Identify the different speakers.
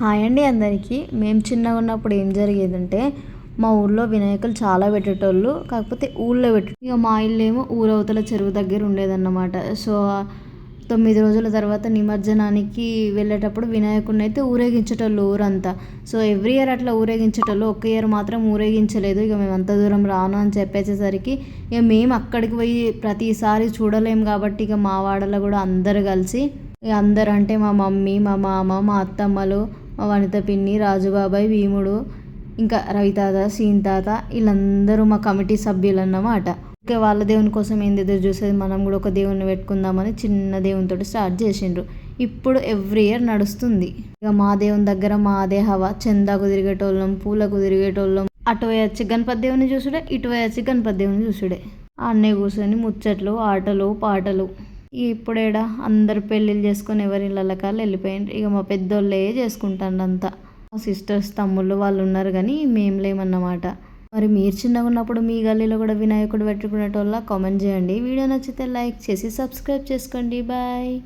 Speaker 1: Hi అండి అందరికీ. మేము చిన్నగా ఉన్నప్పుడు ఏం జరిగేదంటే మా ఊర్లో వినాయకులు చాలా పెట్టేటోళ్ళు కాకపోతే ఊళ్ళో పెట్టే ఇక మా ఇల్లు ఏమో ఊరవతల చెరువు దగ్గర ఉండేదన్నమాట. సో తొమ్మిది రోజుల తర్వాత నిమజ్జనానికి వెళ్ళేటప్పుడు వినాయకుడిని అయితే ఊరేగించేటోళ్ళు ఊరంతా. సో ఎవ్రీ ఇయర్ అట్లా ఊరేగించేటోళ్ళు ఒక్క ఇయర్ మాత్రం ఊరేగించలేదు. ఇక మేము అంత దూరం రాను అని చెప్పేసేసరికి ఇక మేము అక్కడికి పోయి ప్రతిసారి చూడలేము కాబట్టి ఇక మా వాడలో కూడా అందరు కలిసి ఇక అందరు అంటే మా మమ్మీ మా మామ మా అత్తమ్మలు వనిత పిన్ని రాజుబాబాయ్ భీముడు ఇంకా రవితాత సీన్ తాత వీళ్ళందరూ మా కమిటీ సభ్యులు అన్నమాట ఇంకా వాళ్ళ దేవుని కోసం ఏం ఎదురు చూసేది? మనం కూడా ఒక దేవుని పెట్టుకుందామని చిన్న దేవునితో స్టార్ట్ చేసిండ్రు. ఇప్పుడు ఎవ్రీ ఇయర్ నడుస్తుంది. ఇక మా దేవుని దగ్గర మాదే హవా. చందాకు తిరిగేటోళ్ళం పూలకు తిరిగేటోళ్ళం. అటు వచ్చి గణపతి దేవుని చూసుడే ఇటు వచ్చి గణపతి దేవుని చూసుడే. అన్నయ్య కూర్చొని ముచ్చట్లు ఆటలు పాటలు. ఇప్పుడేడా అందరు పెళ్ళిళ్ళు చేసుకొని ఎవరి ఇళ్ళకాళ్ళు వెళ్ళిపోయిండ్రు. ఇక మా పెద్దోళ్ళే చేసుకుంటాండ్రు అంతా మా సిస్టర్స్ తమ్ముళ్ళు వాళ్ళు ఉన్నారు కానీ మేము లేమన్నమాట. మరి మీరు చిన్నగా ఉన్నప్పుడు మీ గల్లీలో కూడా వినాయకుడు పెట్టుకునేటోళ్ళ కామెంట్ చేయండి. వీడియో నచ్చితే లైక్ చేసి సబ్స్క్రైబ్ చేసుకోండి. బాయ్.